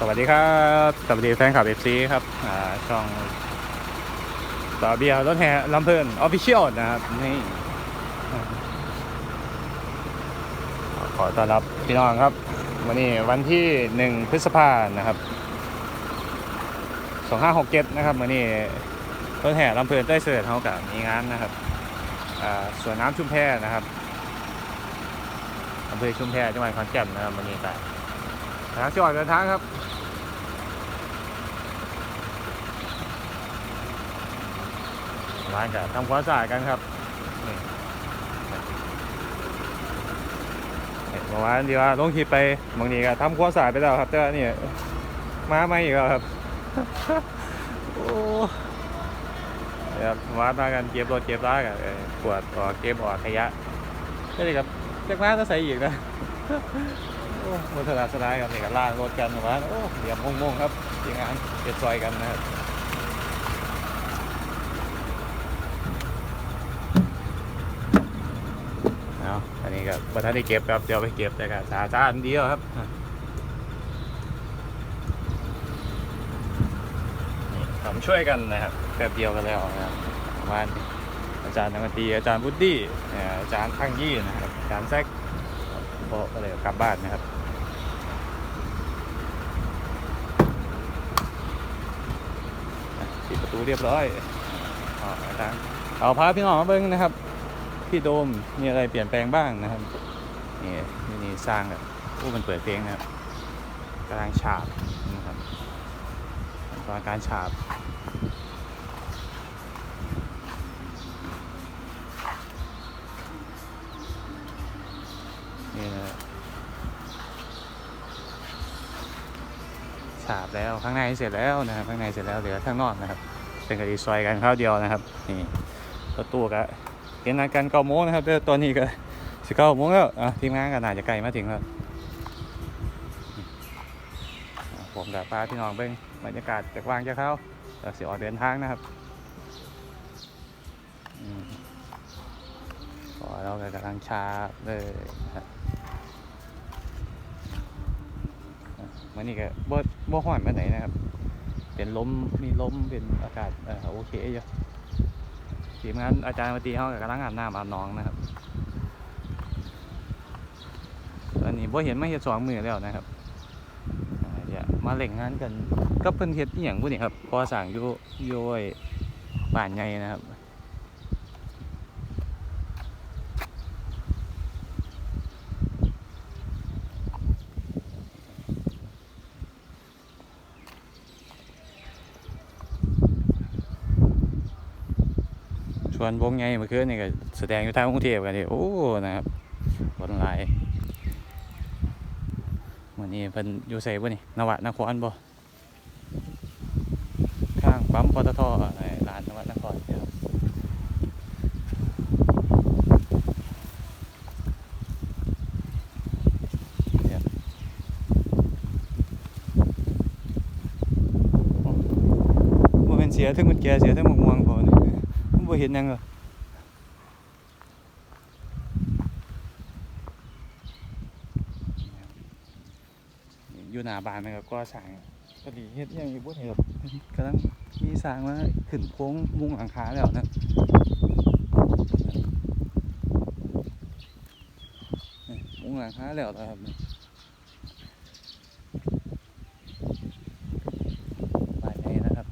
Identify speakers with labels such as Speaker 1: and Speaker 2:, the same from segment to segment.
Speaker 1: สวัสดีครับ สวัสดีแฟนคลับเอฟซีครับอ่าช่องต่อเบียร์รถแห่ลำเพลินออฟฟิเชียลนะครับนี่ขอต้อนรับพี่น้องครับ วันนี้วันที่หนึ่งพฤษภานะครับสองห้าหกเจ็ดนะครับวันนี้รถแห่ลำเพลินได้เสด็จเขากับมีงานนะครับอ่าสวนน้ำชุมแพนะครับอำเภอชุมแพจังหวัดขอนแก่นนะครับวันนี้แต่ ทาจังหวัดเดินทางครับร้านกับทำความสะอาดกันครับเหมื่อวานดีว่าลงคลิปไปบางทีก็ทำความสะอาดไปแล้วครับแต่ว่านี่มาไม่อีกแล้วครับโอ้เดี๋ยวเมื่อวานมากันเก็บรถเก็บร้านกันปวดออกเก็บออกขยะก็เลยครับเจ็กมาก็ใส่อีกนะ อ้โหถนัดสลายครับนี่ก็ล่างรถกันเมื่าโอ้เดี๋ยวงงๆครับทีมงานเก็บซอยกันนะครับเอาอันนี้ก็ประธานได้เก็บครับเดี๋ยวไปเก็บแต่ก็สาสาอันเดียวครับนี่ทำช่วยกันนะครับแป๊บเดียวกันแล้วนะครับประมาณนี้อาจารย์นักดนตรีอาจารย์บุดดี้อาจารย์ข้างยี่นะครับอาจารย์แซกโบก็เลยกลับบ้านนะครับอะปิ ดูเรียบร้อยอออาจารย์เอาพาพี่น้องมาเบิ้งนะครับ พี่โดมมีอะไรเปลี่ยนแปลงบ้างนะครับ นี่นี่นี่สร้างแบบโอ้มันเปิดเพลงนะครับกำลังฉาบนะครับตอนการฉาบนี่นะฉาบแล้วข้างในเสร็จแล้วนะครับข้างในเสร็จแล้วเหลือข้างนอกนะครับ เป็นกะดีซอยกันข้าวเดียวนะครับนี่รถตู้ก็เห็นอาการเก้าโมงนะครับแต่ตอนนี้ก็สิเก้าโมงแล้วทีมงานก็น่าจะใกล้มาถึงแล้วผมกับป้าพี่น้องเบิ้งบรรยากาศจากวางจากเขาเราเสียออกเดินทางนะครับอืมก็เราก็กำลังชาเลยครับอะวันนี้ก็บ่บ่ห้อนมาไหนนะครับ เป็นล้มมีล้มเป็นอากาศเออโอเคอยู่ทีมงานอาจารย์มาตีเขากับกำลังอาบน้ำอาบน้องนะครับตอนนี้บ่เห็นไม่เห็นสองมือแล้วนะครับเดี๋ยวมาเล่งงานกันก็เพิ่นเห็ดอีหยังพวกนี้ครับพอสั่งอยู่ยู่อ้บ้านใหญ่นะครับ ชวนวงใหญ่เมื่อคืนนี่ก็แสดงอยู่ทางกรุงเทพกันดิโอ้นะครับคนหลายวันนี้เพิ่นอยู่ไสบ่นี่นวะนครบ่ข้างปั๊มปตทไอ้ร้านนวะนครครับเนี่ยบ่แม่นเสียถึงมันแก่เสียถึงมะม่วงบ่นี่มัน บ่เห็นยังเหรอยู่หน้าบ้านนะครับก็สร้างพอดีเฮ็ดยังอยู่บ่เห็นครับกำลังมีสร้างมาขึ้นโค้งมุงหลังคาแล้วนะมุงหลังคาแล้วนะครับนี่บ้านใหญ่นะครับ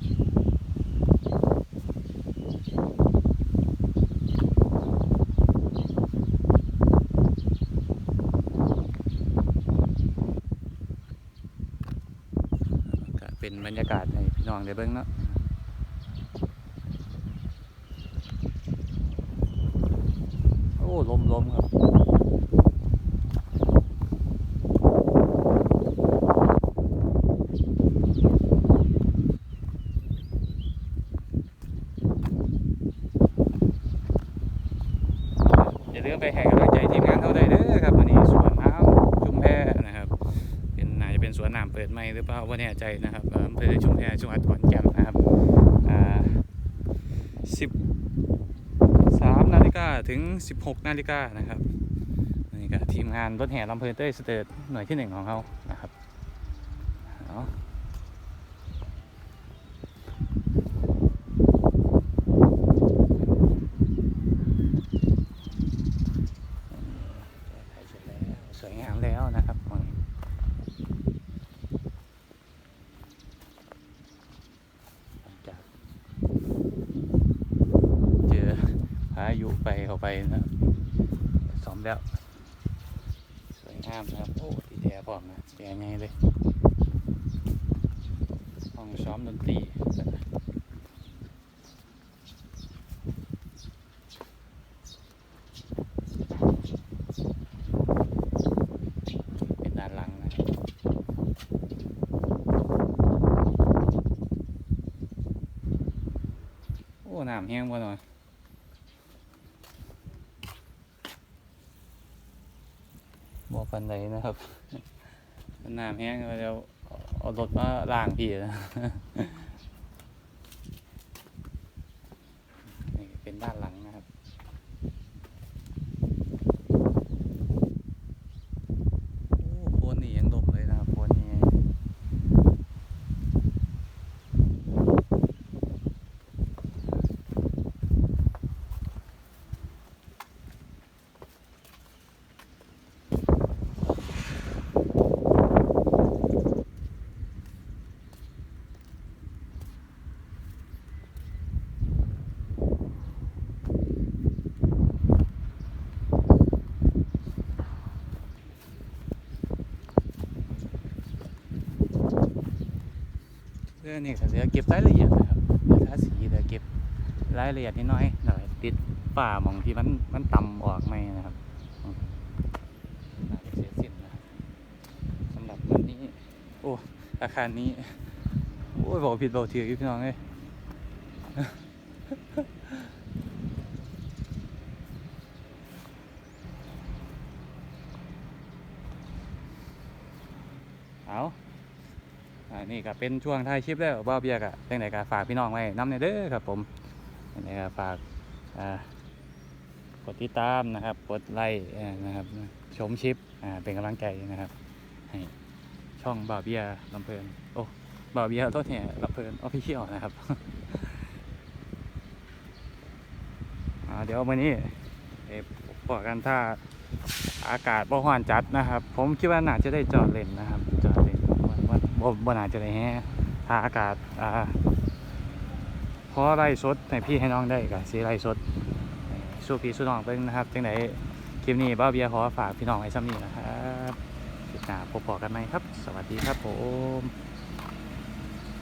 Speaker 1: ก็ เป็นบรรยากาศให้พี่น้องได้เบิ่งเนาะโอ้ลมลมครับอย่าลืมไปให้กำลังใจทีมงานเขาได้เด้อครับวันนี้ำชุมแพนะครับ เป็นน่าจะ เปิดไหมหรือเปล่าว่าแน่ใจนะครับเอ่ออำเภอชุมแพจังหวัดขอนแก่นนะครับอ่าสิบสามนาฬิกาถึงสิบหกนาฬิกานะครับนี่ก็ทีมงานรถแห่ลำเพลินเต้ยสเตอร์หน่วยที่หนึ่งของเขานะครับเอา เอาถ่ายเสร็จแล้วสวยงามแล้วนะครับหมองนี้หลังจากเจอพายุไปเข้าไปนะครับซ้อมแล้ว สวยงามนะครับ โอ้ดีแดพร้อมนะแดงไงเลยห้องซ้อมดนตรีเป็นดาหลังนะโอ้น้ำแห้งบ่หน่อย ปันไดนะครับน้ำแห้งเราจะเอารถมาล้างพี่นะ นี่เป็นด้านหลังนะครับ โอ้โฟนนี่ยังดมเลยนะครับโฟนนี่ เรื่องนี้ก็เหลือเก็บรายละเอียดนะครับเหลือทาสีแต่เก็บรายละเอียดนิดหน้อยหน่อยติดป่ามองที่มันมันต่ำออกไหมนะครับเสียสิ้นนะสำหรับวันนี้ โอ้อาคารนี้ โอ้ยบอกผิดบอกถืออยู่พี่น้องเอ้ย เอาอั นนี้ก็เป็นช่วงท้ายคลิปแล้วบ้าวเบียกอะจังไหนก็ฝากพี่น้องไว้น้ำในเด้อครับผมจังไหนก็ฝากกดติดตามนะครับกดไลค์นะครับชมชิปเป็นกำลังใจนะครับให้ช่องบ่าวเบียลำเพลินโอ้บ่าวเบียรถเนี่ยลำเพลินออฟฟิเชียลนะครับเดี๋ยววันนี้เอ่อบอกกันถ้าอากาศบ่ฮ้อนจัดนะครับ ผมคิดว่าน่าจะได้จอดเล่นนะครับ บ่บ่น่าจะได้แฮะถ้าอากาศอ่าพอไล่สดให้พี่ให้น้องได้ก็สิไล่สดสู้พี่สู้น้องเบิ่งนะครับจังไดคลิปนี้บ้าเบียร์ขอฝากพี่น้องไว้ซ้ำนี้นะครับคลิปหน้าพบกันไหมครับ สวัสดีครับผม